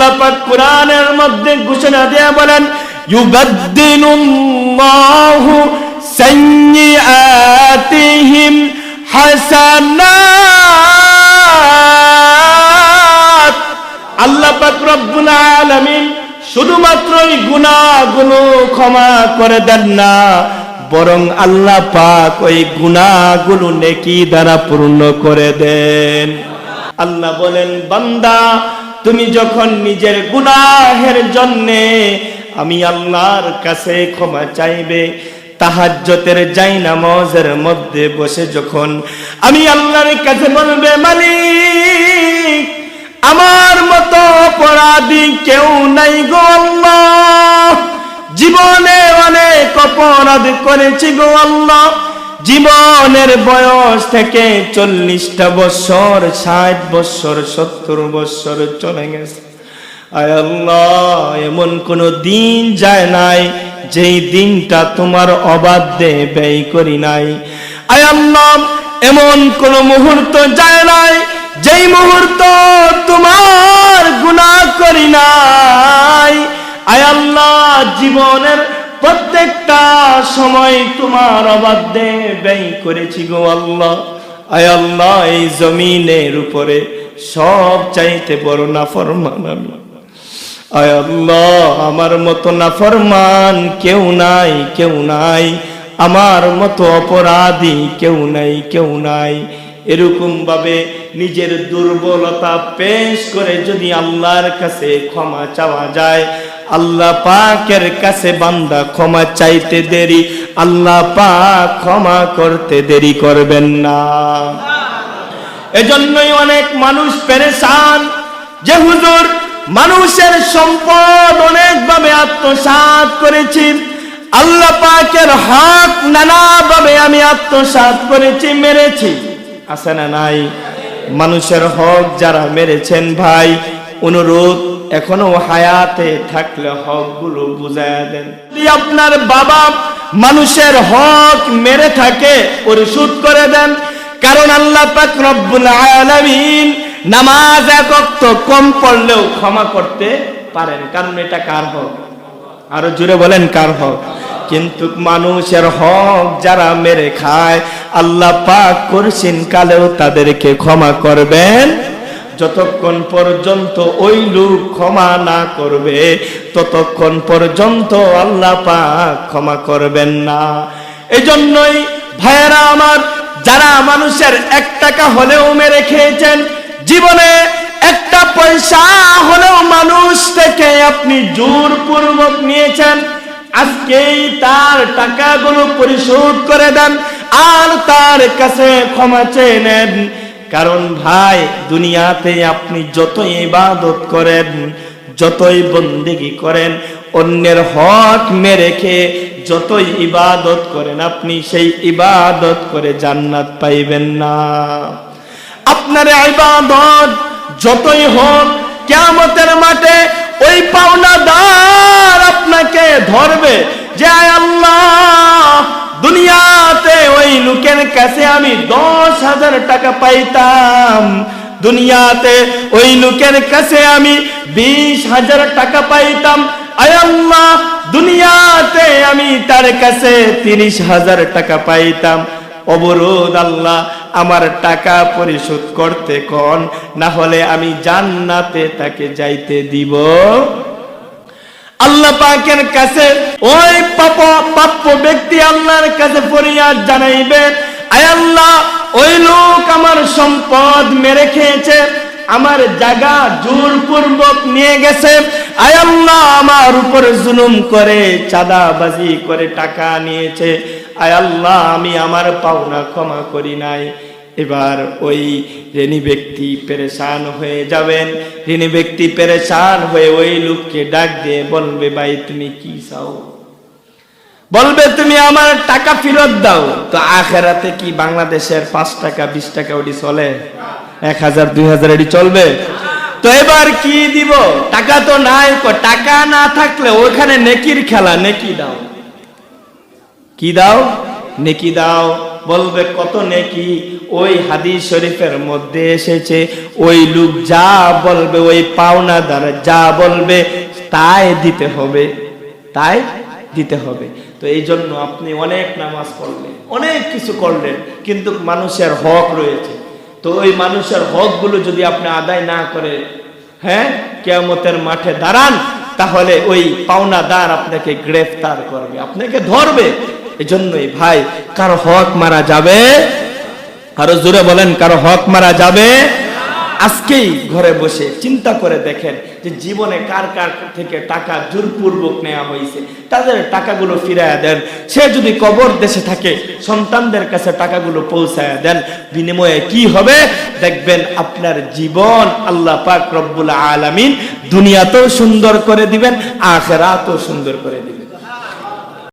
আল্লাহ পাক কোরআনের মধ্যে ঘোষণা দেয়া বলেন ইউবাদদিলুল্লাহু সাইয়্যাতিহিম হাসানাত। আল্লাহ পাক রব্বুল আলামিন শুধুমাত্রই গুনাহগুলো ক্ষমা করে দেন না, বরং আল্লাহ পাক ওই গুনাহগুলো নেকি দ্বারা পূর্ণ করে দেন। আল্লাহ বলেন, বান্দা তুমি যখন নিজের গুনাহের জন্যে আমি আল্লাহর কাছে ক্ষমা চাইবে, তাহাজ্জতের যাই নামাজের মধ্যে বসে যখন আমি আল্লাহর কাছে বলবে, মালিক, আমার মতো অপরাধী কেউ নাই গো আল্লাহ। জীবনে অনেক অপরাধ করেছি গো আল্লাহ। জীবনের বয়স থেকে চল্লিশটা বছর, ষাট বছর, সত্তর বছর চলে গেছে। আয় আল্লাহ, এমন কোন দিন যায় নাই যেই দিনটা তোমার অবাধ্যে ব্যয় করি নাই। আয় আল্লাহ, এমন কোন মুহূর্ত যায় নাই যেই মুহূর্ত তোমার গুণা করি নাই। আয় আল্লাহ, জীবনের প্রত্যেকটা সময় তোমার অবাধ্যে ব্যয় করেছি গো আল্লাহ। আয় আল্লাহ, এই জমিনের উপরে সব চাইতে বড় না ফরমান আমি। আয় আল্লাহ, আমার মতো না ফরমান কেউ নাই কেউ নাই। আমার মতো অপরাধী কেউ নাই কেউ নাই। এরকম ভাবে নিজের দুর্বলতা পেশ করে যদি আল্লাহর কাছে ক্ষমা চাওয়া যায় আল্লাহ পাকের কাছে বান্দা ক্ষমা চাইতে দেরি, আল্লাহ পাক ক্ষমা করতে দেরি করবেন না। এজন্যই অনেক মানুষ পেরেশান যে হুজুর মানুষের সম্পদ অনেকভাবে আত্মসাৎ করেছি, আল্লাহ পাকের হক নানাভাবে আমি আত্মসাৎ করেছি, মেরেছি। আছে না নাই? মানুষের হক যারা মেরেছেন ভাই, অনুরোধ এখনও হায়াতে থাকলে হকগুলো বুঝায় দেন। আপনার বাবা মানুষের হক মেরে থাকে, পরিশোধ করে দেন। কারণ আল্লাহ পাক রব্বুল আলামিন নামাজ এক কম পড়লেও ক্ষমা করতে পারেন। কারণ এটা কার হক? আরও জুড়ে বলেন, কার হক? কিন্তু মানুষের হক যারা মেরে খায়, আল্লাহ পাক করছেন কালেও তাদেরকে ক্ষমা করবেন। যতক্ষণ পর্যন্ত ওই লোক ক্ষমা না করবে, ততক্ষণ পর্যন্ত আল্লাহ পাক ক্ষমা করবেন না। এই জন্যই ভাইয়েরা আমার, যারা মানুষের এক টাকা হলেও মেরে খেয়েছেন, জীবনে একটা পয়সা হলেও মানুষ থেকে আপনি জোরপূর্বক নিয়েছেন, আজকেই তার টাকাগুলো পরিশোধ করে দেন, আর তার কাছে ক্ষমা চেয়ে নেন। কারণ ভাই, দুনিয়াতে আপনি যতই ইবাদত করেন, যতই বন্দেগি করেন, অন্যের হক মেরে খেয়ে যতই ইবাদত করেন, আপনি সেই ইবাদত করে জান্নাত পাইবেন না। আপনার ইবাদত যতই হোক, কেয়ামতের মাঠে ওই পাওনাদার আপনাকে ধরবে যে আল্লাহ দুনিয়াতে ওই লোকের কাছে আমি দশ হাজার টাকা পাইতাম। দুনিয়াতে ওই লোকের কাছে আমি বিশ হাজার টাকা পাইতাম। আয় দুনিয়াতে আমি তার কাছে তিরিশ হাজার টাকা পাইতাম। অবরোধ আল্লাহ, আমার টাকা পরিশোধ করতে কন, না হলে আমি জান্নাতে তাকে যাইতে দিব। আল্লাহ পাকের কাছে ওই পাপ প্রাপ্য ব্যক্তি আল্লাহর কাছে ফরিয়াদ জানাইবে। আয় আল্লাহ, ওই লোক আমার সম্পদ মেরে খেয়েছে, আমার জায়গা জোরপূর্বক নিয়ে গেছে। আয় আল্লাহ, আমার উপর জুলুম করে, চাঁদাবাজি করে টাকা নিয়েছে। আয় আল্লাহ, আমি আমার পাওনা ক্ষমা করি নাই। এবার ওই ঋণী ব্যক্তি পেরেশান হয়ে যাবেন। ঋণী ব্যক্তি পেরেশান হয়ে ওই লোককে ডাক দিয়ে বলবে, ভাই, তুমি কি চাও? বলবে, তুমি আমার টাকা ফেরত দাও। তো আখেরাতে কি বাংলাদেশের পাঁচ টাকা, বিশ টাকা ওটি চলে? এক হাজার, দুই হাজার এটি চলবে? তো এবার কি দিব? টাকা তো নাই টাকা না থাকলে ওখানে নেকির খেলা, নেকি দাও। কি দাও? নেকি দাও। বলবে, কত নেকি? ওই হাদিস শরীফের মধ্যে এসেছে, ওই লোক যা বলবে, ওই পাওনা পাওনাদার যা বলবে, তাই দিতে হবে, তাই দিতে হবে। তো এই জন্য আপনি অনেক নামাজ পড়লেন, অনেক কিছু করলেন, কিন্তু মানুষের হক রয়েছে। তো ওই মানুষের হকগুলো যদি আপনি আদায় না করে হ্যাঁ কেয়ামতের মাঠে দাঁড়ান, তাহলে ওই পাওনাদার আপনাকে গ্রেফতার করবে, আপনাকে ধরবে। এজন্যই ভাই, কারও হক মারা যাবে? আরও জোরে বলেন, কারও হক মারা যাবে? আজকেই ঘরে বসে চিন্তা করে দেখেন যে জীবনে কার কার থেকে টাকা জোরপূর্বক নেওয়া হয়েছে। তাদের টাকাগুলো ফিরাইয়া দেন। সে যদি কবর দেশে থাকে, সন্তানদের কাছে টাকাগুলো পৌঁছায়া দেন, বিনিময়ে কি হবে? দেখবেন আপনার জীবন আল্লাহ পাক রব্বুল আলামিন দুনিয়াতেও সুন্দর করে দিবেন, আখেরাতেও সুন্দর করে দিবেন।